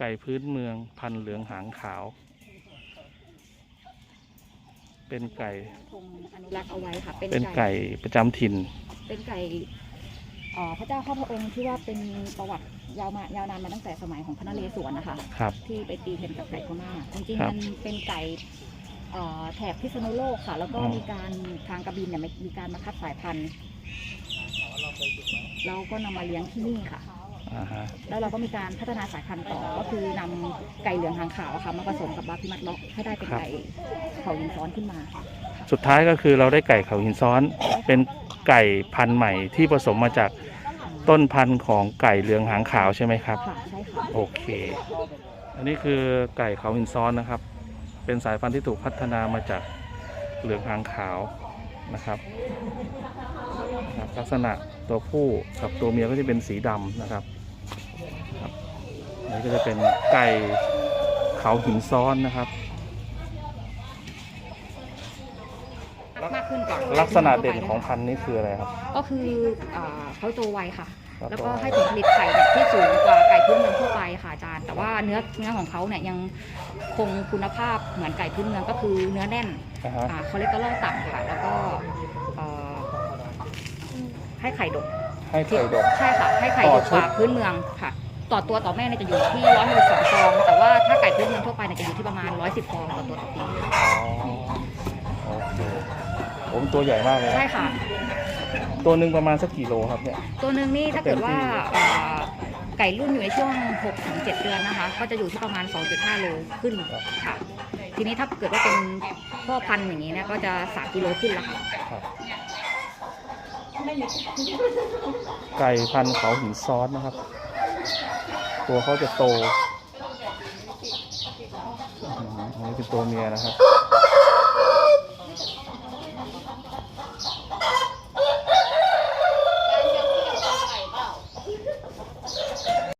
ไก่พื้นเมืองพันธุ์เหลืองหางขาว เป็นไก่คงอนุรักษ์เอาไว้ค่ะ เป็นเป็นไก่ประจำถิ่น เป็นไก่เอ่อพระเจ้าข้าพระองค์ที่ว่าเป็นประวัติยาวมายาวนานมาตั้งแต่สมัยของพระนเรศวรนะคะ ครับ ที่ไปตีกันกับไก่พม่าจริงครัๆบมันเป็นไก่เอ่อแถบพิษณุโลกค่ะ แล้วก็อ๋อ มีการทางกระบินเนี่ยมีการมาคัดสายพันธุ์เราก็นำมาเลี้ยงที่นี่ค่ะ อ่าฮะแล้วเราก็มีการพัฒนาสายพันธุ์ต่อ ก็คือนำไก่เหลืองหางขาวอะค่ะมาผสมกับบาพิมัดล็อกให้ได้เป็นไก่เขายินซ้อนขึ้นมาสุดท้ายก็คือเราได้ไก่เขาหินซ้อน เป็นไก่พันธุ์ใหม่ที่ผสมมาจากต้นพันธุ์ของไก่เหลืองหางขาวใช่ไหมครับ ค่ะใช่ค่ะ โอเค อันนี้คือไก่เขาหินซ้อนนะครับ เป็นสายพันธุ์ที่ถูกพัฒนามาจากเหลืองหางขาวนะครับนะครับ ลักษณะตัวผู้กับตัวเมียก็จะเป็นสีดำนะครับครับอั นนี้ก็จะเป็นไก่เขาหินซ้อนนะครับ มากขึ้นกว่าลักษณะเด่นของพันธุ์นี้คืออะไรครับ ก็คืออ่าเขาโตไวค่ะครับแล้วก็ให้ผลผลิตไข่เนี่ยที่สูงกว่าไก่พื้นเมืองทั่วไปค่ะอาจารย์ แต่ว่าเนื้อเนื้อของเขาเนี่ยยังคงคุณภาพเหมือนไก่พื้นเมืองก็คือเนื้อแน่นนะฮะ อ่าคอเลสเตอรอลต่ำค่ะ แล้วก็เอ่อให้ไข่ดกให้ไข่ดก ใช่ค่ะ ให้ไข่ต่ดอกชุกดว่าพื้นเมืองค่ะ ต่อตัวต่อแม่เนี่ยจะอยู่ที่ร้อยหกสองฟอง แต่ว่าถ้าไก่พื้นเมืองทั่วไปเนี่ยจะอยู่ที่ประมาณร้อยสิบฟองต่อตัวต่อปีอ๋อโอเคผมตัวใหญ่มากเลยนะใช่ค่ะ ตัวหนึ่งประมาณสักกี่โลครับเนี่ย ตัวหนึ่งนี่ถ้าเกิดว่าเต็มที่เอ่อไก่รุ่นอยู่ในช่วง6ถึง7เดือนนะคะ ก็จะอยู่ที่ประมาณ 2.5 โลขึ้นค่ะ ทีนี้ถ้าเกิดว่าเป็นพ่อพันธุ์อย่างนี้เนี่ยก็จะ 3 กิโลขึ้นแล้วค่ะ ครับไก่พันธุ์เขาหินซ้อนนะครับ ตัวเขาจะโตอันนี้เป็นตัวเมียนะครับ